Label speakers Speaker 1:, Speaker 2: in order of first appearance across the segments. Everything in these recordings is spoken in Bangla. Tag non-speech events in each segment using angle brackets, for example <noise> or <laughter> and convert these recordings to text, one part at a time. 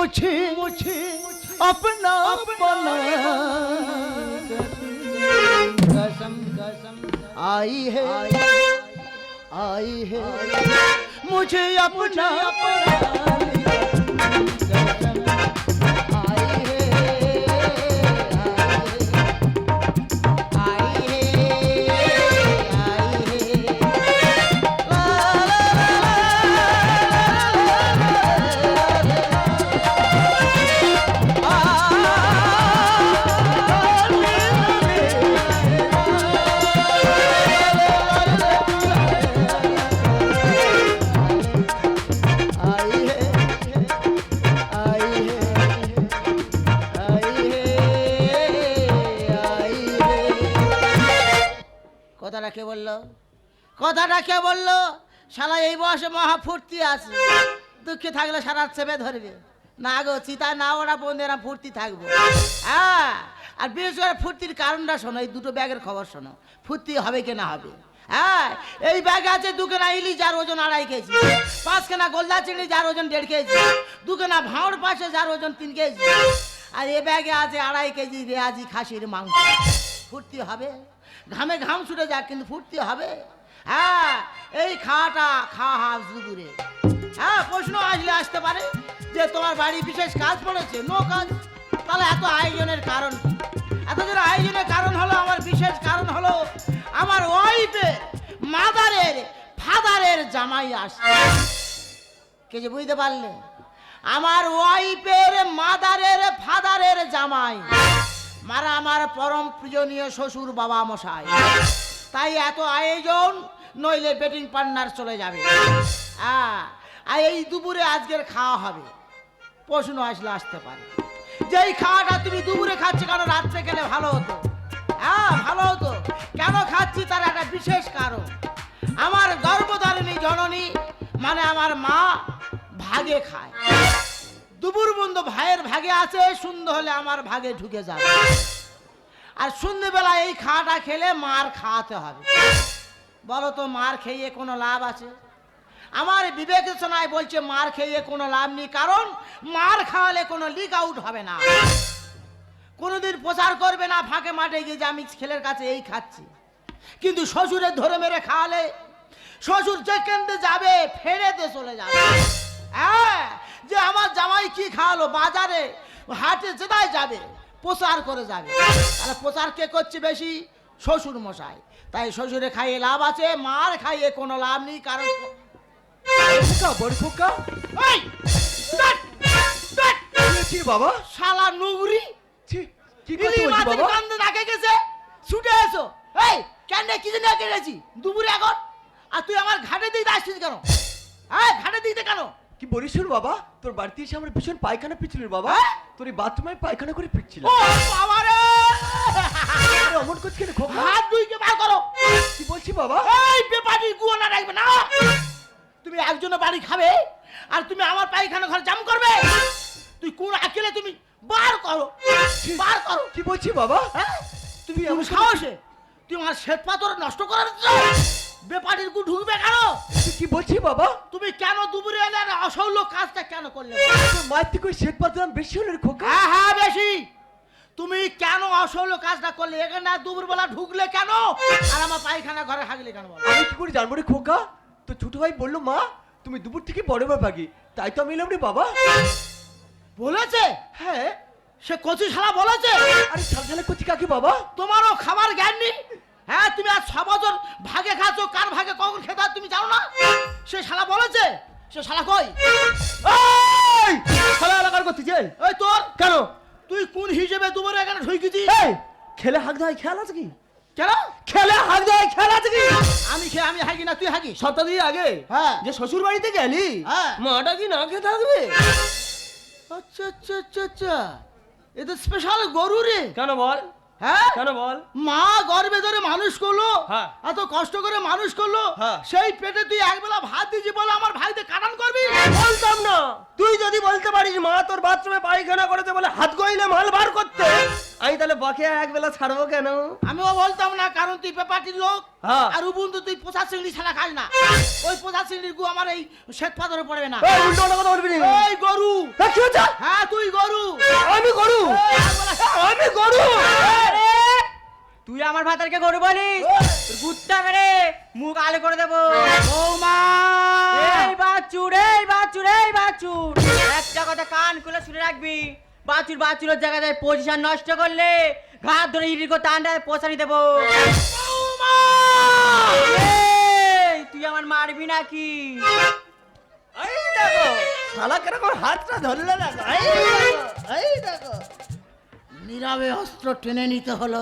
Speaker 1: मुझे मुझे अपना अपना कसम कसम आई है आई है। मुझे अपना अपना কথাটা কে বলল? কথাটা কে বলল? শালা এই বয়সে মহা ফুর্তি আছে। দুঃখে থাকলে সারা চেপে ধরবে। না গো, চিতা, না ওরা বন্ধুরা ফুর্তি থাকব। হ্যাঁ? আর বিশেষ করে ফুর্তির কারণটা শোনো, এই দুটো ব্যাগের খবর শোনো। ফুর্তি হবে কি না হবে? হ্যাঁ? এই ব্যাগে আছে দুখানা ইলি যার ওজন আড়াই কেজি। পাঁচখানা গোল্লা চিংড়ি যার ওজন দেড় কেজি। দুখানা ভাঁড় পাশে যার ওজন তিন কেজি। আর এ ব্যাগে আছে আড়াই কেজি রেয়াজি খাসির মাংস। ফুর্তি হবে? ঘামে ঘাম ছুটে যাক কিন্তু ফুর্তি হবে। হ্যাঁ এই খাওয়াটা খাওয়া হাফ দুপুরে হ্যাঁ প্রশ্ন আসলে আসতে পারে যে তোমার বাড়ি বিশেষ কাজ পড়েছে? নো কাজ। তাহলে এত আয়োজনের কারণ কি? এত যেন আয়োজনের কারণ হলো, আমার বিশেষ কারণ হলো, আমার ওয়াইফের মাদারের ফাদারের জামাই আসছে। কে যে বুঝতে পারলে? আমার ওয়াইফের মাদারের ফাদারের জামাই। মারা আমার পরম প্রিয়নীয় শ্বশুর বাবা মশাই। তাই এত আয়োজন, নইলে বেটিং পার্টনার চলে যাবে। আর এই দুপুরে আজকের খাওয়া হবে। প্রশ্ন আসলে আসতে পারে। যেই খাওয়াটা তুমি দুপুরে খাচ্ছি কেন রাত্রে গেলে ভালো হতো? হ্যাঁ ভালো হতো। কেন খাচ্ছি তার একটা বিশেষ কারণ। আমার গর্ভধারিণী জননী মানে আমার মা, ভাগে খায়। দুপুর বন্ধ ভাইয়ের ভাগে আছে সুন্দর হলে আমার ভাগে ঢুকে যাবে। আর সন্ধ্যেবেলা এই খাওয়াটা খেলে মার খাওয়াতে হবে। বলো তো, মার খেয়ে কোনো লাভ আছে? আমার বিবেচনায় বলছে, মার খেয়ে কোনো লাভ নেই, কারণ মার খাওয়ালে কোনো লিক আউট হবে না। কোনোদিন প্রচার করবে না, ফাঁকে মাঠে গিয়ে যে আমি ছেলের কাছে এই খাচ্ছি। কিন্তু শ্বশুরের ধরে মেরে খাওয়ালে, শ্বশুর যেখানে যাবে, ফেরেতে চলে যাবে। হ্যাঁ? যে আমার জামাই কি খাওয়ালো বাজারে? হাটে যেটাই যাবে প্রচার করে যাবে। তাহলে প্রচার কে করছে বেশি? শ্বশুর মশাই। তাই শ্বশুরে খাইয়ে লাভ আছে মার খাইয়ে কোনো লাভ নেই কারণ
Speaker 2: বড় খোকা
Speaker 1: এই, ধ্যাৎ, ধ্যাৎ,
Speaker 2: কি হয়েছে বাবা?
Speaker 1: শালা নুগরি
Speaker 2: কি
Speaker 1: গন্ধ নাকে গেছে। ছুটে এসো। এই কেন কি জন্য কেটেছি দুপুরে এখন? আর তুই আমার ঘাটে দিতে আসছিস কেন? হ্যাঁ ঘাটে দিতে কেন?
Speaker 2: কি বলিস বাবা? তোর বাড়িতে এসে আমার ভীষণ পায়খানা পিছিল বাবা।
Speaker 1: হ্যাঁ?
Speaker 2: তোর এই বাথরুমে পায়খানা করে পিচ্ছিল অমন করছি কেন খোকা?
Speaker 1: হাত দুইকে বার করো।
Speaker 2: কি বলছি বাবা?
Speaker 1: এই বেপাটি গুয়া রাখবে না। তুমি একজনের বাড়ি খাবে আর তুমি আমার পায়খানা ঘর জাম করবে। তুই কোন আকেলে তুমি বার করো। বার করো।
Speaker 2: কি বলছি বাবা?
Speaker 1: হ্যাঁ?
Speaker 2: তুমি এমন
Speaker 1: সাহসে তুই আমার শ্বেত পাথর নষ্ট করার বেপাটির গু ঢুকবে কেন?
Speaker 2: কি বলছি বাবা?
Speaker 1: তুমি কেন দুপুরে এলে আর অসৌল্য কাজটা কেন করলে?
Speaker 2: মায়ের থেকে ওই শ্বেত পাত্রাম বেশি হলো খোকা।
Speaker 1: হ্যাঁ হ্যাঁ বেশি। তুমি কেন অসৌল্য কাজটা করলে? এখানে আর দুপুরবেলা ঢুকলে কেন? আর আমার পায়খানা ঘরে হাগলে কেন বলো?
Speaker 2: আমি কি করে জানব রে খোকা? তো ছোট ভাই বলল মা তুমি দুপুর থেকে বড় বাবাগি তাই তো আমি এলাম রে বাবা।
Speaker 1: বলেছে?
Speaker 2: হ্যাঁ।
Speaker 1: সে কচি শালা বলেছে?
Speaker 2: আরে সালসালে করছি কাকে বাবা?
Speaker 1: তোমারও খাবার জ্ঞান নেই? হ্যাঁ তুমি আজ ছ বছর সে শালা বলেছে? সে শালা কই?
Speaker 3: এই! খেলা এলাকার করতেছে
Speaker 1: ওই তোর?
Speaker 3: কেন?
Speaker 1: তুই কোন হিসেবে দুপুরে এখানে ঢুকেছিস
Speaker 3: এই! খেলে হাঁক দেয় খেয়াল আছে কি?
Speaker 1: কেন?
Speaker 3: খেলে হাঁক দেয় খেয়াল আছে কি?
Speaker 1: আমি খেয়ে আমি হাগি না তুই হাগিস।
Speaker 3: সপ্তাহ দিয়ে আগে?
Speaker 1: হ্যাঁ।
Speaker 3: যে শ্বশুর বাড়িতে গেলি
Speaker 1: হ্যাঁ।
Speaker 3: মাটা কি না খেয়ে থাকবে?
Speaker 1: আচ্ছা আচ্ছা আচ্ছা আচ্ছা। এ তো স্পেশাল গরু রে।
Speaker 3: কেন বল?
Speaker 1: হ্যাঁ?
Speaker 3: কেন বল?
Speaker 1: মা গর্বে ধরে মানুষ করল
Speaker 3: হ্যাঁ।
Speaker 1: এত কষ্ট করে মানুষ করল
Speaker 3: হ্যাঁ।
Speaker 1: সেই পেটে তুই একবেলা ভাত দিয়েছি বলে আমার ভাইতে কাটান করবি?
Speaker 3: বলতাম না। তুই যদি বলতে পারিস মা তোর বাথরুমে পায়খানা করেছে বলে হাত গইলে মাল বার করতে। আমি তাহলে বকেয়া এক বেলা ছাড়বো কেন?
Speaker 1: আমিও বলতাম না কারণ তুই পেপারটির লোক
Speaker 3: হ্যাঁ।
Speaker 1: আর উবুন্তু তুই পোষা চিংড়ি ছাড়া খাস না। ওই পোষা চিংড়ির গু আমার এই শ্বেত পাথরে পড়বে না।
Speaker 3: উল্টো কথা ওই গরু।
Speaker 1: হ্যাঁ তুই গরু।
Speaker 3: আমি গরু? হ্যাঁ,
Speaker 1: হ্যাঁ। আমি গরু?
Speaker 4: তুই আমার ভাতারকে গরু বলিস? গুত্তা মেরে মুখ আলো করে দেবো।
Speaker 1: বৌমা
Speaker 4: এই। বাচ্চুর এই বাচ্চুর এই বাচ্চুর একটা কথা কান খুলে শুনে রাখবি। বাছুর বাছুরের জায়গায় পজিশন নষ্ট করলে ঘাট ধরে ইরিকো টান্ডায় পোষানি দেবো। এই, তুই আমার মারবি নাকি?
Speaker 3: এই দেখো শালা কীরকম হাতটা ধরলে দেখো। এই দেখো, এই দেখো।
Speaker 1: নীরবে অস্ত্র টেনে নিতে হলো।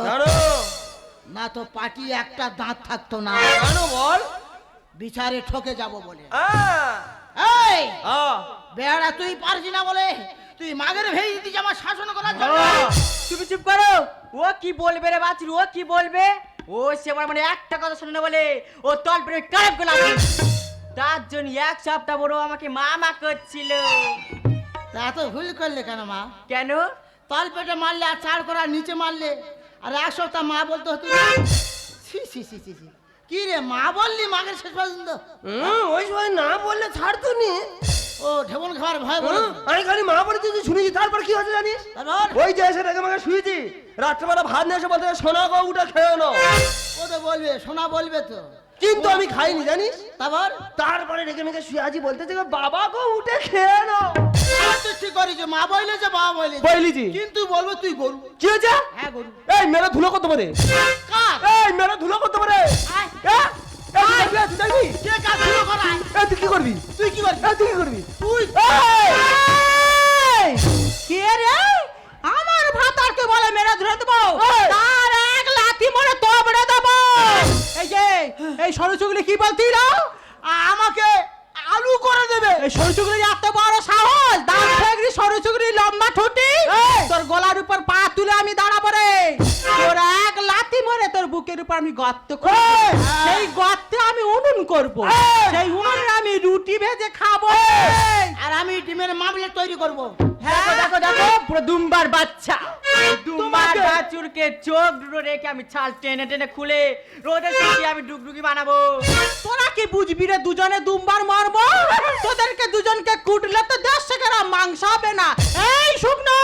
Speaker 1: না তো পাটি একটা দাঁত থাকতো না।
Speaker 3: জানো বল।
Speaker 1: বিচারে ঠকে যাব বলে। এই বেড়া তুই পারছি না বলে তুই মাগের ভেঙে দিতিস আমার শাসন করার জন্য।
Speaker 4: তুমি চুপ করো। ও কি বলবে রে বাছুর? ও কি বলবে? ও সে আমার মানে একটা কথা শুনে না বলে। ও তল পেরে কারেপ করে তার জন্য এক সপ্তাহ বড় আমাকে মামা করছিল।
Speaker 1: তা এত ভুল করলে কেন মা?
Speaker 4: কেন?
Speaker 1: তল পেটে মারলে আর চার করা নিচে মারলে। আর এক সপ্তাহ মা বলতে হতো। ছি ছি ছি ছি কি রে মা বললি মাগের শেষ পর্যন্ত?
Speaker 3: ওই সময় না বললে ছাড়তো নি।
Speaker 1: ও ঢেবন খাওয়ার ভয় বলো।
Speaker 3: আমি খালি মা বলে তুই শুনেছি তারপর কি হচ্ছে জানিস? ওই যে এসে রেখে আমাকে শুয়েছি। রাত্রেবেলা ভাত নিয়ে এসে বলতে সোনা গো উঠে খেয়ে নাও।
Speaker 1: ও তো বলবে শোনা বলবে তো।
Speaker 3: কিন্তু আমি খাইনি জানিস?
Speaker 1: তারপর
Speaker 3: তারপরে রেখে মেখে শুয়ে আছি বলতেছে গো, বাবা গো উঠে খেয়ে নাও।
Speaker 1: আর তুই ঠিক করিস মা বললে যে বাবা বলে
Speaker 3: বলিছি
Speaker 1: কিন্তু বলব তুই গরু।
Speaker 3: কি হয়েছে?
Speaker 1: হ্যাঁ গরু।
Speaker 3: এই মেরে ধুলো করতে পারে? এই মেরে ধুলো করতে পারে?
Speaker 1: আয়। কে কাজ শুরু করায়?
Speaker 3: তুই কি করবি?
Speaker 1: তুই কি করবি?
Speaker 3: এই, তুই কি করবি?
Speaker 1: তুই
Speaker 4: কে রে? আমার ভাতারকে বলে মেরে ধরে দেবো। তার এক লাথি মরে তোবড়ে দেবো। এই যে এই কি বলছিল?
Speaker 1: আমাকে আলু করে দেবে।
Speaker 4: এই সরু চুগলি এত বড় সাহস? দাঁত ফেগরি সরু চুগলি লম্বা ঠুটি? তোর গলার উপর পা তুলে আমি দাঁড়াবো রে। তোর বুকের উপর আমি গর্ত করব। সেই গর্তে আমি উনুন করব। সেই উনুনে আমি রুটি ভেজে খাব।
Speaker 1: আর আমি ডিমের মামলে তৈরি করব।
Speaker 4: দেখো দেখো দেখো। পুরো দুম্বার বাচ্চা। দুম্বার বাছুরকে চোখ দুটো রেখে আমি ছাল টেনে টেনে খুলে রোদে শুকিয়ে আমি ডুগডুগি বানাবো। তোরা কি বুঝবি রে দুজনে দুম্বার মারবো? তোদেরকে দুজনকে কুটলে তো মাংস হবে না। এই শুকনো!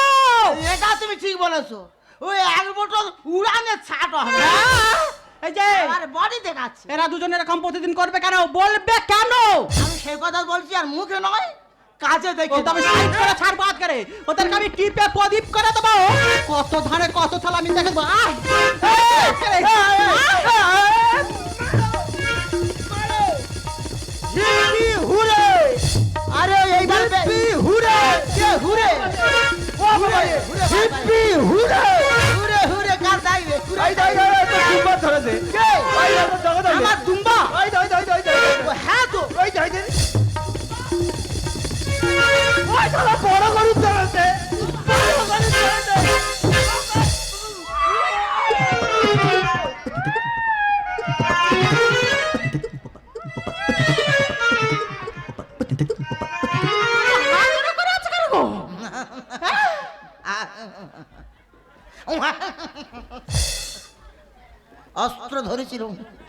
Speaker 1: এটা তুমি ঠিক বলেছ। ওই এক বোতল উড়ানে ছাট হবে
Speaker 4: হ্যাঁ? এই যে
Speaker 1: আর বডি দেখাচ্ছে
Speaker 4: এরা দুজন এরকম প্রতিদিন করবে কেন বলবে কেন
Speaker 1: আমি সেই কথা বলছি আর মুখে নয় কাজে দেখি
Speaker 4: তবে সাইড করে ছাড়বো আজকে ওদেরকে আমি টিপে প্রদীপ করে দেবো কত ধারে কত থালা আমি দেখে দেবো!
Speaker 3: হুরে
Speaker 1: আরে এইবার
Speaker 3: হিপি হুরে
Speaker 1: কে হুরে
Speaker 3: ও বাবা হিপি হুরে
Speaker 1: হুরে হুরে কার দাইবে
Speaker 3: আই দাই দাই তো দুম্বা ধরেছে
Speaker 1: কে?
Speaker 3: আই দাই তো জগৎ
Speaker 1: আমার দুম্বা
Speaker 3: আই দাই দাই দাই দাই
Speaker 1: হ্যাঁ তো
Speaker 3: ওই দাই দাই ওই শালা
Speaker 1: অস্ত্র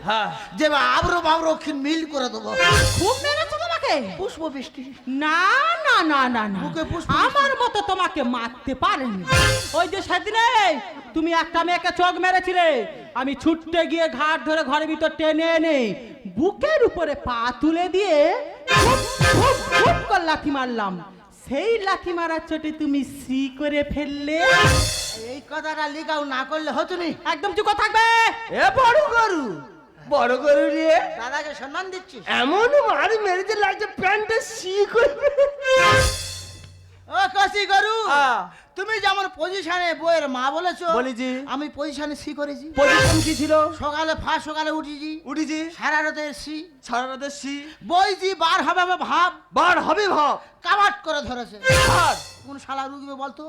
Speaker 3: হ্যাঁ।
Speaker 1: যে আবরো বাবরো মিল করে দেবো।
Speaker 4: খুব মেরেছো তোমাকে?
Speaker 1: পুষ্প বৃষ্টি।
Speaker 4: না না না না না।
Speaker 1: বুকে পুষ্প
Speaker 4: আমার মতো তোমাকে মারতে পারেনি। ওই যে সেদিনে তুমি একটা মেয়েকে চোখ মেরেছিলে। আমি ছুটতে গিয়ে ঘাট ধরে ঘরের ভিতর টেনে এনে বুকের উপরে পা তুলে দিয়ে খুব খুব খুব করে লাথি মারলাম। সেই লাথি মারার চোটে তুমি সি করে ফেললে।
Speaker 1: এই কথাটা লিগাও না করলে হতো নি।
Speaker 4: একদম চুপ কথা থাকবে।
Speaker 3: এ বড় গরু। বড় গরু রে।
Speaker 1: দাদাকে সম্মান দিচ্ছি
Speaker 3: এমন মার মেরেছে লাগছে প্যান্টে সি করবে
Speaker 1: ও কসি গরু। তুমি যেমন পজিশনে বইয়ের মা বলেছ
Speaker 3: বলেছি।
Speaker 1: আমি পজিশনে সি করেছি।
Speaker 3: পজিশন কি ছিল?
Speaker 1: সকালে ফার্স্ট সকালে উঠেছি।
Speaker 3: উঠেছি।
Speaker 1: সারা রাতে সি।
Speaker 3: সারা রাতে সি।
Speaker 1: বইছি বার হবে ভাব।
Speaker 3: বার হবে ভাব।
Speaker 1: কাবাট করে ধরেছে। কোন শালা রুগবে বলতো?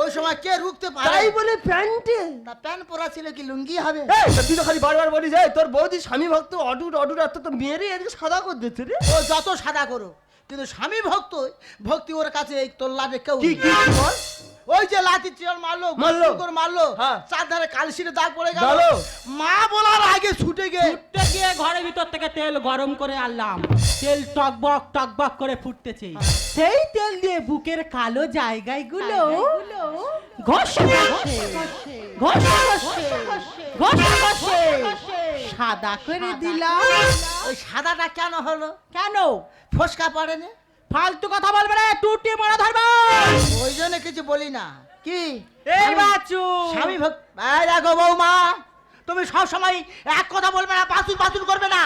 Speaker 1: ওই সময় কে রুখতে পারে?
Speaker 3: তাই বলে প্যান্টে।
Speaker 1: তা প্যান্ট পরা ছিল কি লুঙ্গি হবে?
Speaker 3: তুই তো খালি বারবার বলিস এই তোর বৌদি স্বামী ভক্ত অডুর অডুর আর তোর তো মেয়েরই এদিকে সাদা করে দিচ্ছে রে।
Speaker 1: ও যত সাদা করো কিন্তু স্বামী ভক্ত ভক্তি ওর কাছে এই তোল্লাটে কেউ
Speaker 3: কি কি কি বল
Speaker 1: ওই যে লাঠি চিয়ার মারলো
Speaker 3: মারলো।
Speaker 1: করে মারলো
Speaker 3: হ্যাঁ।
Speaker 1: চারধারে কালশিরে দাগ পড়ে গেল
Speaker 3: গেল।
Speaker 1: মা বলার আগে ছুটে গিয়ে
Speaker 4: ছুটতে গিয়ে ঘরের ভিতর থেকে তেল গরম করে আনলাম তেল টকবক টকবক করে ফুটতেছে সেই তেল দিয়ে বুকের কালো জায়গাগুলো ঘষে ঘষে ঘষে ঘষে ঘষে ঘষে সাদা করে দিলাম
Speaker 1: ওই সাদাটা কেন হলো?
Speaker 4: কেন?
Speaker 1: ফসকা পড়ে পড়েনি
Speaker 4: ফালতু কথা বলবে না টুটি মারা ধরবে।
Speaker 1: ওই জন্য কিছু বলি না। কি?
Speaker 4: এই বাচু
Speaker 1: স্বামী ভক্ত এই দেখো বৌমা তুমি সব সময় এক কথা বলবে না বাতুল বাতুল করবে না।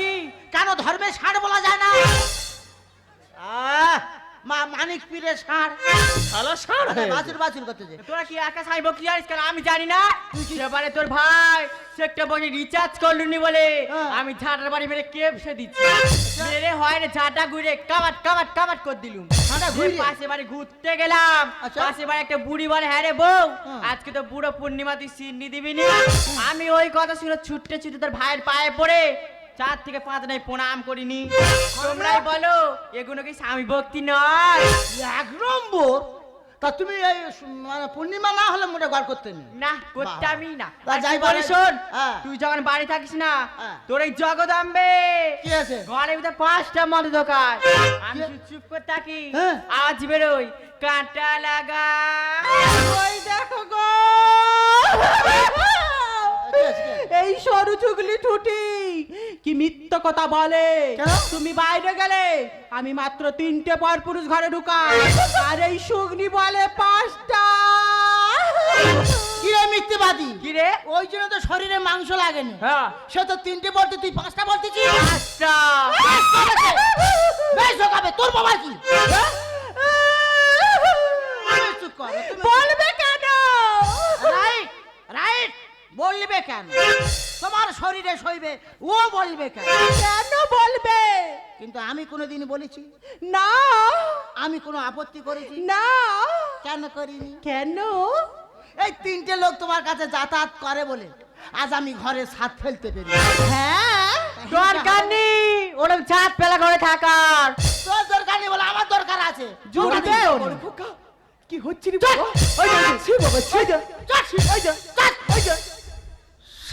Speaker 4: কি
Speaker 1: কেন ধর্মে ষাঁড় বলা যায় না? আহ, মা মানিক
Speaker 3: শালা হয়ে গেছে।
Speaker 1: বাছুর বাছুর করতেছে।
Speaker 5: তোরা কি একা সাইব কি জানিস কেন? আমি জানি না। সেবারে তোর ভাই সে একটা বসে রিচার্জ করলুনি বলে।
Speaker 1: হ্যাঁ।
Speaker 5: আমি ঝাঁটার বাড়ি মেরে কেপসে দিচ্ছি। মেরে হয় না ঝাঁটা ঘুরে কাবাট কাবাট কাবাট করে দিলুম। পাশে বাড়ি ঘুরতে গেলাম।
Speaker 1: আচ্ছা।
Speaker 5: পাশে বাড়ি একটা বুড়ি বলে হ্যাঁ রে বউ
Speaker 1: হ্যাঁ।
Speaker 5: আজকে তো বুড়ো পূর্ণিমা তুই সিন্নি দিবি আমি ওই কথা শুনে ছুটতে ছুটে তোর ভাইয়ের পায়ে পড়ে চার থেকে পাঁচ নাই প্রণাম করিনি। তোমরাই বলো এগুলো কি স্বামী ভক্তি নয়?
Speaker 1: এক নম্বর। তা তুমি এই মানে পূর্ণিমা না হলে মোটে ঘর করতে না
Speaker 5: করতে আমি না।
Speaker 1: যাই
Speaker 5: তুই বলে- শোন
Speaker 1: হ্যাঁ।
Speaker 5: তুই যখন বাড়ি থাকিস না
Speaker 1: হ্যাঁ।
Speaker 5: তোর এই জগদম্বে।
Speaker 1: কি আছে?
Speaker 5: ঘরের ভিতরে পাঁচটা মদ দোকান। আমি চুপ করে থাকি।
Speaker 1: হ্যাঁ।
Speaker 5: আজ বেরোই কাঁটা লাগা।
Speaker 4: ওই দেখো গো? <laughs> এই সরু চুগলি টুটি কি মিথ্য কথা বলে তুমি বাইরে গেলে আমি মাত্র তিনটে পর পুরুষ ঘরে ঢুকাই আর এই সুগনি বলে পাঁচটা
Speaker 1: কি রে মিথ্যেবাদী
Speaker 5: কি রে
Speaker 1: ওই জন্য তো শরীরে মাংস লাগেনি
Speaker 5: হ্যাঁ
Speaker 1: সে তো তিনটে বলতে তুই পাঁচটা বলতেছিস
Speaker 5: পাঁচটা
Speaker 1: বেশ ঢোকাবে তোর বাবা কি তুমি
Speaker 4: বলবে কেন?
Speaker 1: তোমার শরীরে সইবে ও বলবে কেন?
Speaker 4: কেন বলবে?
Speaker 1: কিন্তু আমি কোনোদিন বলেছি।
Speaker 4: না।
Speaker 1: আমি কোনো আপত্তি করেছি।
Speaker 4: না।
Speaker 1: কেন করিনি?
Speaker 4: কেন?
Speaker 1: এই তিনটে লোক তোমার কাছে যাতায়াত করে বলে আজ আমি ঘরে ছাদ ফেলতে পেরি
Speaker 4: হ্যাঁ?
Speaker 5: দরকার নেই ওরকম চাঁদ পেলা ঘরে থাকার।
Speaker 1: তোর দরকার নেই বলে আমার দরকার আছে।
Speaker 4: জোরে দে
Speaker 2: কি হচ্ছে রে বাবা? ওই যা, সে বাবা সে যা
Speaker 1: এই যে, এই যে।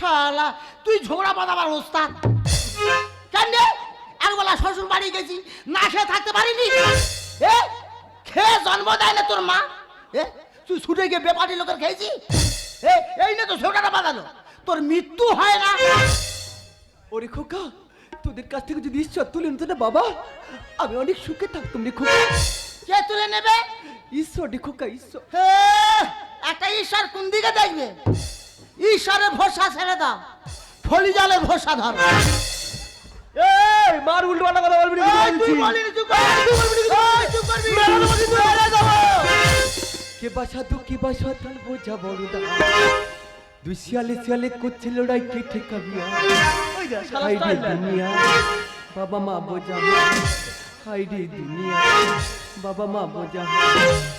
Speaker 1: শালা তুই ঝগড়া বাঁধাবার ওস্তাদ। কেন? একবেলা শ্বশুর বাড়ি গেছি না খেয়ে থাকতে পারিনি? এ খেয়ে জন্ম দেয় না তোর মা? এ তুই ছুটে গিয়ে বেপাটি লোকের খেয়েছি? এ এই না তো ঝগড়াটা বাঁধালো। তোর মৃত্যু হয় না।
Speaker 2: ওরে খোকা তোদের কাছ থেকে যদি ঈশ্বর তুলে নিত না বাবা আমি অনেক সুখে থাকতাম রে খোকা।
Speaker 1: কে তুলে নেবে?
Speaker 2: ঈশ্বর রে খোকা ঈশ্বর।
Speaker 1: হে, একটা ঈশ্বর কোন দিকে দেখবে? ঈশ্বরের ভরসা ছেড়ে দাও। ফলি জালের ভরসা ধরো।
Speaker 3: এই মার উল্টো পাল্টা কথা বলবি না,
Speaker 1: তুই চুপ তুই বলবি না, এই, চুপ করবি। মেরে দেবো কিন্তু, মেরে দেবো।
Speaker 2: কে বাসা তো কে বাসা তার বোঝা বড় দা দুই শিয়ালে শিয়ালে করছে লড়াই কে ঠেকাবি আর?
Speaker 3: ওই যা, শালা
Speaker 2: রে দুনিয়া। বাবা মা বোঝা। হাই রে দুনিয়া। বাবা মা বোঝা।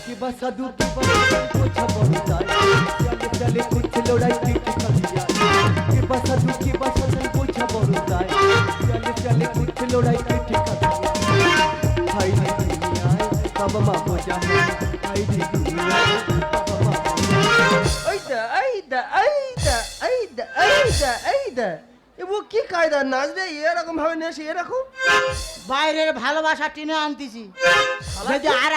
Speaker 2: কে বাসা দু কে বাসা তার বোঝা বড় দা শিয়ালে করছে লড়াই কে ঠেকাবি আর? কে বাসা দু কে বাসা তার বোঝা বড় দা শিয়ালে শিয়ালে করছে লড়াই কে ঠেকাবি আর? হাই রে দুনিয়া বাবা মা বোঝা হাই রে দুনিয়া বাবা মা বোঝা
Speaker 3: এইদা এইদা এইদা এইদা এইদা এইদা এ কি কায়দা? নাচ রে এরকম ভাবে নেছে এরকম?
Speaker 1: বাইরের ভালোবাসা টেনে আনতেছি। যদি আর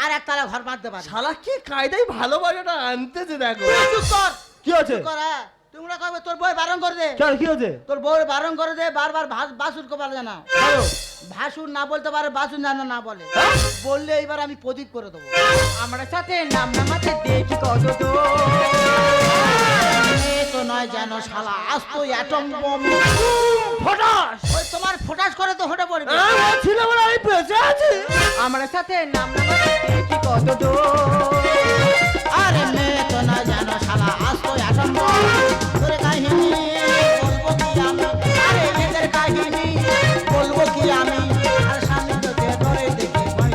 Speaker 1: আর এক তালা ঘর বাঁধতে পারে।
Speaker 3: শালা কি কায়দায় ভালোবাসাটা আনতেছে দেখো?
Speaker 1: চুপ কর।
Speaker 3: কি আছে
Speaker 1: চুপ কর হ্যাঁ। তোমরা কবে তোর বই বারণ করে দে?
Speaker 3: চল কি আছে
Speaker 1: তোর বউ বারণ করে দে বারবার বাসুর কো পারে না ভাসুর না বলতে পারে বাসুর যেন না বলে। বললে এইবার আমি প্রদীপ করে দেবো।
Speaker 5: আমরা সাথে নাম নামাতে দেখি কত
Speaker 1: নয় যেন শালা আজ তো অ্যাটম বম। ফটাস! ওই তোমার ফটাস করে তো হটে পড়বে
Speaker 3: ছিল বলে আমি বেঁচে আছি।
Speaker 5: আমরা সাথে নাম দেখি কত
Speaker 1: আরে মে তো নয় যেন শালা আজ তো অ্যাটম বম। তোর কাহিনী বলব কি আমি? আরে মেয়েদের কাহিনী বলব কি আমি? আর স্বামী তোকে ধরে দেখে ভয়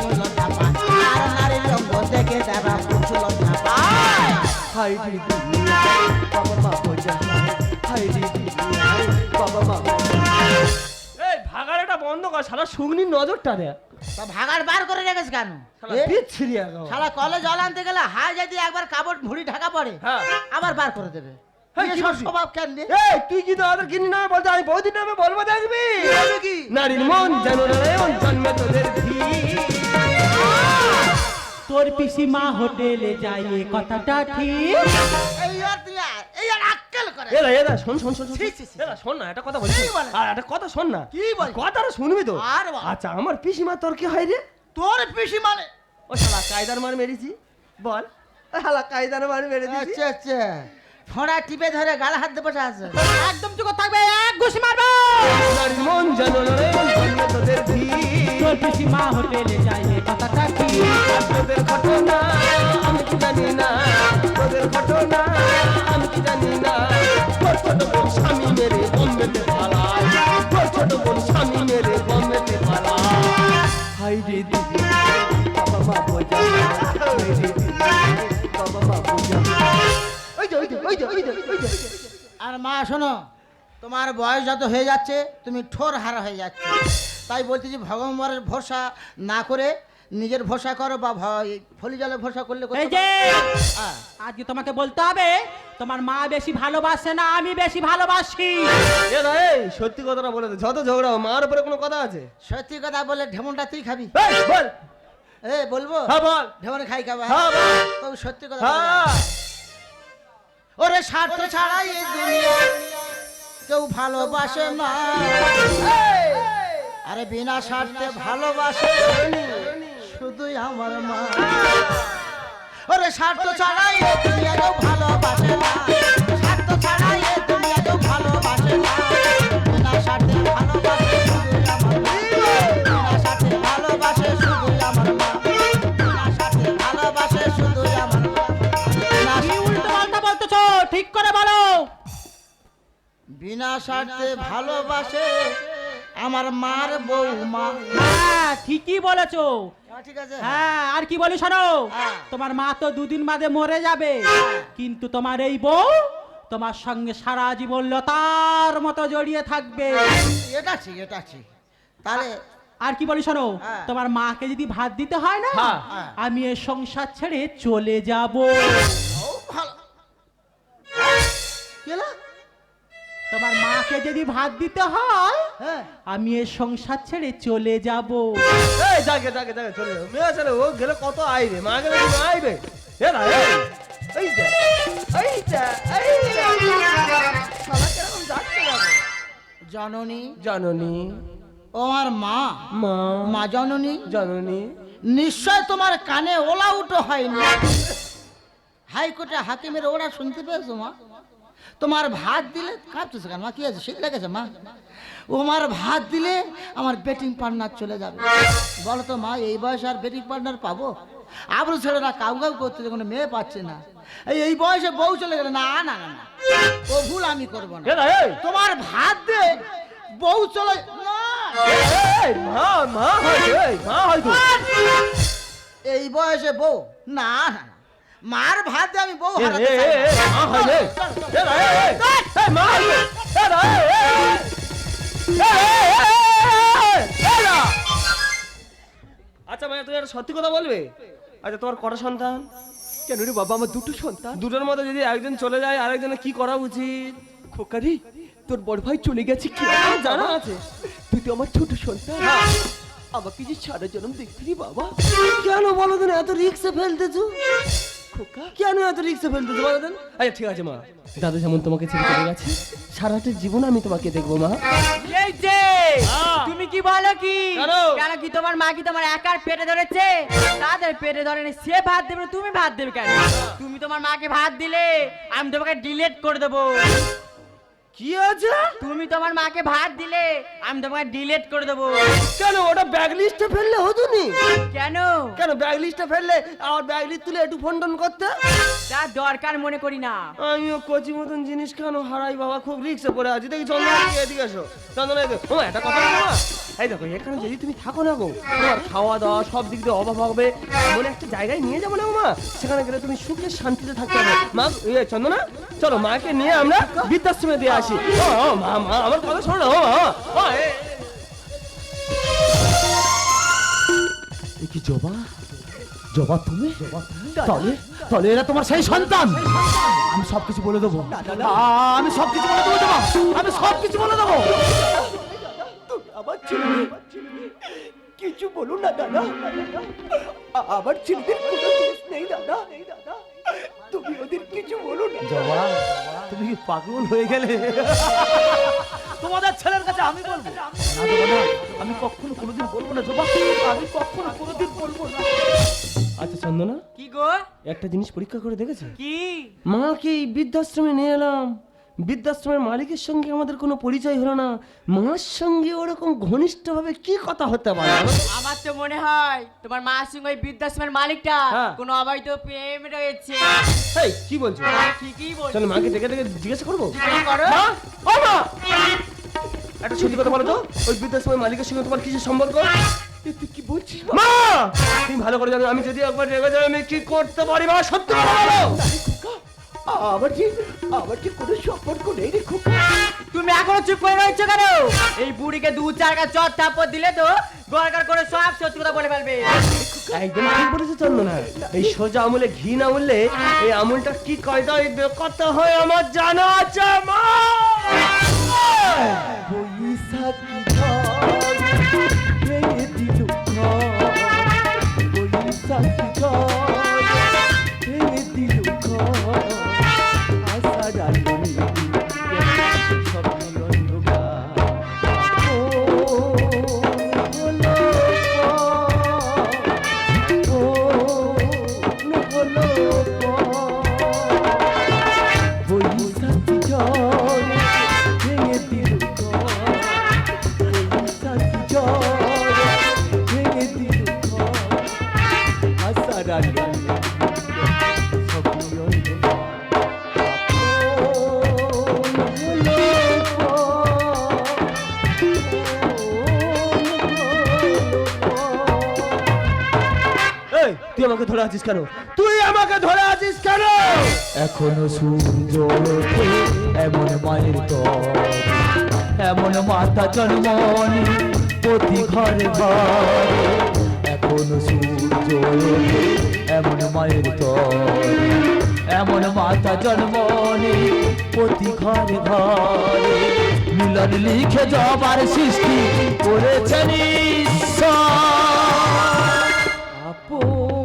Speaker 1: আর নারীর রঙ্গ দেখে দেবা পুরুষ লজ্জা পায়।
Speaker 2: হাই।
Speaker 3: বন্ধ কর শালা শুগনির নজরটা দেখ
Speaker 1: তা ভাগার বার করে রেখেছ কেন
Speaker 3: বিচ্ছিরি একেবারে।
Speaker 1: শালা কলে জল আনতে গেলে হাই যদি একবার কাপড় ভুড়ি ঢাকা পড়ে
Speaker 3: হ্যাঁ।
Speaker 1: আবার বার করে দেবে
Speaker 3: এই, কি
Speaker 1: এসব
Speaker 3: বলছিস?
Speaker 1: স্বভাব কেন রে?
Speaker 3: এই তুই কি তোদের গিন্নি নামে বলতে আমি বৌদির নামে বলব দেখবি
Speaker 1: কি?
Speaker 3: নারীর মন যেন জন্মে তোদের ধী
Speaker 4: তোর পিসিমা হোটেলে যাই এ কথাটা ঠিক?
Speaker 1: এই আর তুই আর, এই আর আক্কেল করে।
Speaker 3: এরা এরা শোন শোন শোন শোন।
Speaker 1: ছি, ছি, ছি।
Speaker 3: এরা শোন না একটা কথা বলছি
Speaker 1: কি বলে?
Speaker 3: আর একটা কথা শোন না।
Speaker 1: কি বলে?
Speaker 3: কথাটা শুনবি তো?
Speaker 1: আর বল।
Speaker 3: আচ্ছা আমার পিসিমা তোর কি হয় রে?
Speaker 1: তোর পিসি মানে?
Speaker 3: ও শালা কায়দার মার মেরেছি। বল। ও শালা কায়দার মার মেরে দিছি
Speaker 1: আচ্ছা আচ্ছা। ফোঁড়া টিপে ধরে গালে হাত দিয়ে বসে আছে।
Speaker 4: একদম চুপ থাকবে এক ঘুষি মারবো।
Speaker 3: মন নয়ন জন্মে তোদের
Speaker 4: তোর পিসিমা হোটেলে যাই এ কথাটা
Speaker 3: যে। যে। যে যে যে
Speaker 1: আর মা, শোনো, তোমার বয়স যত হয়ে যাচ্ছে, তুমি ঠোর হারা হয়ে যাচ্ছে। তাই বলতেছি ভগবানের ভরসা না করে নিজের ভরসা করো বা ভ- ফলি জলে ভরসা করলে
Speaker 4: এই যে। আজকে তোমাকে বলতে হবে তোমার মা বেশি ভালোবাসে না আমি বেশি ভালোবাসি।
Speaker 3: এ না এই সত্যি কথাটা বলে দে যত ঝগড়া হোক, মার উপরে কোনো কথা আছে?
Speaker 1: সত্যি কথা বলে ঢেমনটা তুই খাবি?
Speaker 3: এই, বল।
Speaker 1: এ বলব?
Speaker 3: হ্যাঁ বল।
Speaker 1: ঢেমন খাই খাবা?
Speaker 3: হ্যাঁ বল।
Speaker 1: তবে সত্যি কথা বলে।
Speaker 3: হ্যাঁ।
Speaker 1: ওরে স্বার্থ ছাড়া এই দুনিয়া কেউ ভালোবাসে না। আরে বিনা স্বার্থে ভালোবাসে। আমার মা। ওরে স্বার্থ ছাড়া এই দুনিয়া কেউ ভালোবাসে না। স্বার্থ ছাড়া এই দুনিয়া কেউ ভালোবাসে না। বিনা স্বার্থে ভালোবাসে শুধুই আমার মা। বিনা স্বার্থে ভালোবাসে শুধুই আমার মা। বিনা স্বার্থে ভালোবাসে শুধুই আমার মা।
Speaker 4: উল্টো পাল্টা বলতেছো? ঠিক করে বলো।
Speaker 1: বিনা স্বার্থে ভালোবাসে আমার মার বৌমা।
Speaker 4: হ্যাঁ ঠিকই বলেছ।
Speaker 1: ঠিক আছে।
Speaker 4: হ্যাঁ আর কি বলি শোনো?
Speaker 1: হ্যাঁ।
Speaker 4: তোমার মা তো দুদিন বাদে মরে যাবে। কিন্তু তোমার এই বউ তোমার সঙ্গে সারা জীবন লতার মতো জড়িয়ে থাকবে।
Speaker 1: এটা ঠিক এটা ঠিক। তাহলে
Speaker 4: আর কি বলি শোনো?
Speaker 1: হ্যাঁ।
Speaker 4: তোমার মাকে যদি ভাত দিতে হয় না
Speaker 3: হ্যাঁ।
Speaker 1: হ্যাঁ।
Speaker 4: আমি এই সংসার ছেড়ে চলে যাব।
Speaker 1: তোমার ভালো কেলা?
Speaker 4: তোমার মাকে যদি ভাত দিতে হয়
Speaker 1: হ্যাঁ।
Speaker 4: আমি এ সংসার ছেড়ে চলে যাব।
Speaker 3: এই যাকে যাকে যাকে চলে যাও। মেয়ে চলে ও গেলে কত আইবে? মা গেলে কি মা আইবে? এ না এই এই যা এই যা এই যা। শালা কীরকম যাচ্ছে
Speaker 1: জননী।
Speaker 3: জননী।
Speaker 1: ও আমার মা?
Speaker 3: মা।
Speaker 1: মা জননী?
Speaker 3: জননী।
Speaker 1: নিশ্চয় তোমার কানে ওলা উটো হয়নি। হাইকোর্টে হাকিমের ওরা শুনতে পেয়েছ মা? তোমার ভাত দিলে কাঁপতেছে কেন? মা কি আছে শীত লেগেছে মা? ও আমার ভাত দিলে আমার বেটিং পার্টনার চলে যাবে। বলো তো মা এই বয়সে আর বেটিং পার্টনার পাবো? আবরু ছেলেরা কাউ কাউ করতে কোনো মেয়ে পাচ্ছে না। এই এই বয়সে বউ চলে গেলে না না না ও ভুল আমি করব না। তোমার ভাত দে বউ চলে না।
Speaker 3: এই,
Speaker 1: বয়সে বউ না না। মার ভাত আমি বউ হারাতে চাই না।
Speaker 3: আচ্ছা ভাই তুমি একটা সত্যি কথা বলবে আচ্ছা তোমার কটা সন্তান
Speaker 2: কেন রে বাবা আমার দুটো সন্তান
Speaker 3: দুটোর মধ্যে যদি একজন চলে যায় আরেকজনের কি করা উচিত
Speaker 2: খোকারি তোর বড় ভাই চলে গেছে কি
Speaker 3: আমার জানা আছে
Speaker 2: তুই তো আমার ছোট সন্তান আমাকে যে সারা জন্ম দেখবি বাবা?
Speaker 3: কেন বলো দিন এত রিক্সে ফেলতেছো?
Speaker 2: খোকা
Speaker 3: কেন এত রিক্সে ফেলতেছো বলো দিন আচ্ছা ঠিক আছে মা। দাদা যেমন তোমাকে ছেড়ে চলে গেছে সারাটা জীবন আমি তোমাকে দেখব মা।
Speaker 5: এই যে। তুমি কি বলো কি?
Speaker 3: কেন?
Speaker 5: কি তোমার মা কি তোমার একার পেটে ধরেছে? তাদের পেটে ধরে সে ভাত দেবে তুমি ভাত দেবে কেন? তুমি তোমার মাকে ভাত দিলে আমি তোমাকে ডিলেট করে দেবো।
Speaker 3: কি আছে?
Speaker 5: তুমি তোমার মাকে ভাত দিলে আমি তোমাকে ডিলেট করে দেবো।
Speaker 3: কেন ওটা ব্যাগ লিস্টে ফেললে হতো নি?
Speaker 5: কেন?
Speaker 3: কেন ব্যাগ লিস্টে ফেললে আর ব্যাগ লিস্ট তুলে একটু ফোন টোন করতে?
Speaker 5: তা দরকার মনে করি না।
Speaker 3: আমিও কচি মতন জিনিস কেন হারাই বাবা খুব রিক্সে পড়ে আছি। দেখি চন্দনা এদিকে এসো। চন্দনা এদিকে। ও একটা কথা বলো এই দেখো এখানে যদি তুমি থাকো না গো তোমার খাওয়া দাওয়া সব দিক দিয়ে অভাব হবে। এমন একটা জায়গায় নিয়ে যাব না মা। সেখানে গেলে তুমি সুখে শান্তিতে থাকতে হবে মা চন্দনা চলো মাকে নিয়ে আমরা বৃদ্ধাশ্রমে দিয়ে আসি। ও ও, মা মা আমার কথা শোনো না মা, এ।
Speaker 6: জবা? জবা তুমি? তাহলে তাহলে এরা তোমার সেই সন্তান। আমি সবকিছু বলে দেবো। আমি সবকিছু বলে দেবো জবা। আমি সবকিছু বলে দেবো।
Speaker 3: আমার ছেলে। কিছু বলুন না দাদা। আমার ছেলেদের কোনো দোষ নেই দাদা নেই দাদা। ওদের কিছু বলো না।
Speaker 6: জবা তুমি কি পাগল হয়ে গেলে? তোমাদের ছেলের কাছে আমি বলব। আমি কখনো কোনোদিন বলব না জবা আমি কখনো কোনোদিন বলব না।
Speaker 3: আচ্ছা চন্দনা
Speaker 5: কি গো?
Speaker 3: একটা জিনিস পরীক্ষা করে দেখেছি?
Speaker 5: কি?
Speaker 3: মাকে এই বৃদ্ধাশ্রমে নিয়ে এলাম। বৃদ্ধাশ্রমের মালিকের সঙ্গে আমাদের কোনো পরিচয় হলো না। মার সঙ্গে ওরকম ঘনিষ্ঠভাবে কি কথা হতে পারে?
Speaker 5: আমার তো মনে হয় তোমার মার সঙ্গে ওই বৃদ্ধাশ্রমের মালিকটা
Speaker 3: হ্যাঁ।
Speaker 5: কোনো অবৈধ প্রেম রয়েছে।
Speaker 3: এই কি বলছো?
Speaker 5: ঠিকই বলছো।
Speaker 3: চলো মাকে ডেকে ডেকে জিজ্ঞাসা করব?
Speaker 5: জিজ্ঞেস করো।
Speaker 3: মা ও মা! একটা সত্যি কথা বলো তো ওই বৃদ্ধাশ্রমের মালিকের সঙ্গে তোমার কিছু সম্পর্ক? এ তুই কি বলছিস মা! তুমি ভালো করে জানো আমি যদি একবার রেগে যাই আমি কি করতে পারি? মা সত্যি কথা বলো! আমার কি আমার কি কোনো সম্পর্ক নেই রে খুব
Speaker 5: তুমি এখনও চুপ করে রয়েছো কেন? এই বুড়িকে দু চার গা চট থাপ্পড় দিলে তো গড়গড় করে সব সত্যি কথা বলে ফেলবে।
Speaker 3: একদম ঠিক বলেছ চন্দনা। এই সোজা আমলে ঘি না বললে এই আমুলটা কি কয়দায় কত হয় আমার জানা আছে মা
Speaker 6: কেন?
Speaker 3: তুই আমাকে ধরে আছিস কেন?
Speaker 6: এখনও সূর্য ওঠে এমন মায়ের এমন মাতা জন্মনি প্রতি ঘরে ঘরে। এখনও সূর্য ওঠে এমন মায়ের তর এমন মাতা জন্মনি প্রতি ঘরে ঘরে। মিলন লিখে জবার সৃষ্টি করেছেন ঈশ্বর। বৈশাখী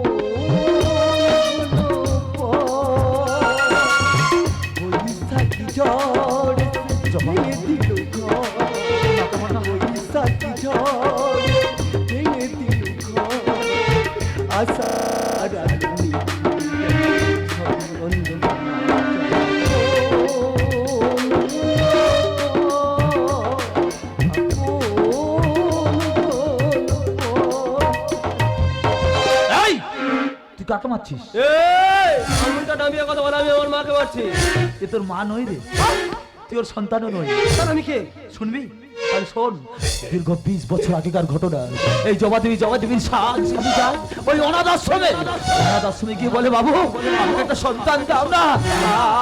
Speaker 6: আশার। এই! তুই কাকে মারছিস?
Speaker 3: এই! আমুলটা নামিয়ে কথা বলে আমি আমার মাকে মারছি।
Speaker 6: এ তোর মা নই রে। তুই ওর সন্তানও নই।
Speaker 3: আমি কে?
Speaker 6: শুনবি? তাহলে শোন, দীর্ঘ বিশ বছর আগেকার ঘটনা। এই জবা দেবী জবা দেবীর সাজ আমি যাই ওই অনাথ আশ্রমে অনাথ আশ্রমে গিয়ে বলে, বাবু, আমাকে একটা সন্তান দাও না।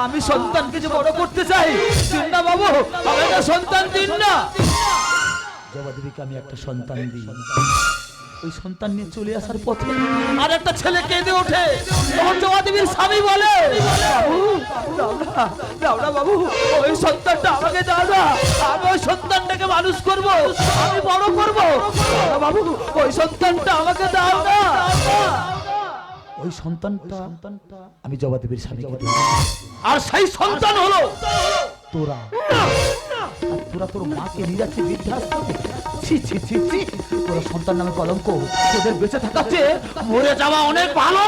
Speaker 6: আমি সন্তানকে যে বড় করতে চাই, দিন না বাবু, আমাকে একটা সন্তান দিন না। জবা দেবীকে আমি একটা সন্তান দিই। ওই সন্তান নিয়ে চলে আসার পথে আর একটা ছেলে কেঁদে ওঠে। তখন জবা দেবীর স্বামী বলে, বাবু ওই সন্তানটা আমাকে দাও না। আমি ওই সন্তানটাকে মানুষ করব, আমি বড় করব। বাবু, ওই সন্তানটা আমাকে দাও না। ওই সন্তানটা আমি জবা দেবীর স্বামীকে। আর সেই সন্তান হলো তোরা। তোরা তোর মাকে নিয়ে যাচ্ছে বৃদ্ধাশ্রমে ছি ছি ছি ছি। তোরা সন্তান নামে কলঙ্ক, তোদের বেঁচে থাকার চেয়ে মরে যাওয়া অনেক ভালো।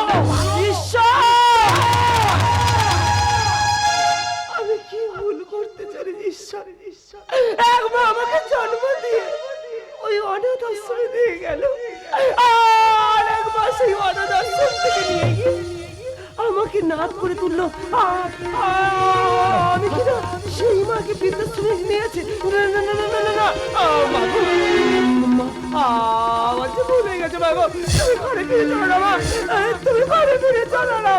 Speaker 6: ঈশ্বর!
Speaker 3: আমি কি ভুল করতে চাই ঈশ্বর ঈশ্বর? একবার আমাকে জন্ম দিয়ে ওই অনাথ আশ্রমে দিয়ে গেল। আর একবার সেই অনাথ আশ্রম থেকে নিয়ে গিয়ে আমাকে নাচ করে তুললো। আমি কি না সেই মাকে বৃদ্ধাশ্রমে নিয়ে আছে? না না গেছে বাবা তুমি ঘরে ফিরে তুমি ঘরে না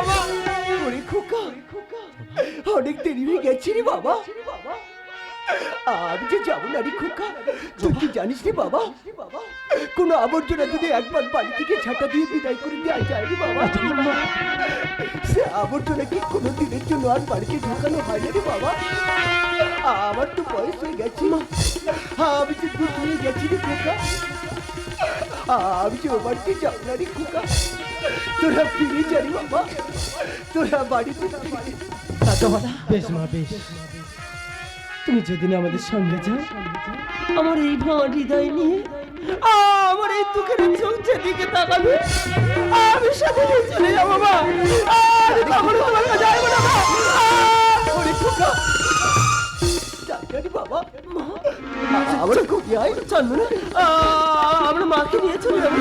Speaker 3: অনেক দেরি হয়ে গেছি রে বাবা।
Speaker 2: আমি যে যাব না রে খোকা, তুই কি জানিস রে বাবা? কোনো আবর্জনা যদি একবার বাড়ি থেকে ছাটা দিয়ে বিদায় করে দেওয়া যায় রে বাবা? সে আবর্জনা কি কোনো দিনের জন্য আর বাড়িতে ঢুকানো হয় না রে বাবা? আমার তো বয়স হয়ে গেছে আমি যে দুধ হয়ে গেছি রে খোকা। আমি যে ও বাড়িতে যাব না রে খোকা। তোরা ফিরে যাবি বাবা। তোরা বাড়িতে
Speaker 3: বেশ মা, বেশ। তুমি যেদিন আমাদের সঙ্গে যাও, আমার এই ভাঙা হৃদয় নিয়ে আমার এই দুঃখের চোখ যেদিকে তাকাবে আমি সাথে চলে যাব, মা। আমি কখনো তোমার কাছে আসব না, মা।
Speaker 2: আমার
Speaker 3: আমরা মাকে নিয়ে চলে যাব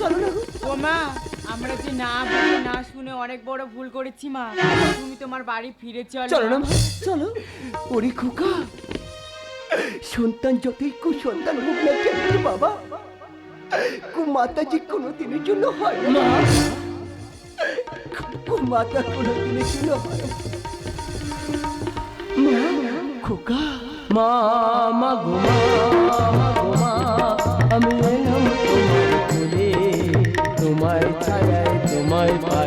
Speaker 3: চলো না।
Speaker 5: ও মা আমরা যে না বলে না শুনে অনেক বড় ভুল করেছি মা। তুমি তোমার বাড়ি ফিরে চলো।
Speaker 3: চলো না মা চলো।
Speaker 2: ওরে খোকা। সন্তান যতই কু সন্তান হোক না কেন রে বাবা কু মাতাজি কোনো দিনের জন্য হয় না। কু মাতা কোনো দিনের জন্য হয় না। মা খোকা।
Speaker 3: মা মা গো মা মা গো মা। আমি এলাম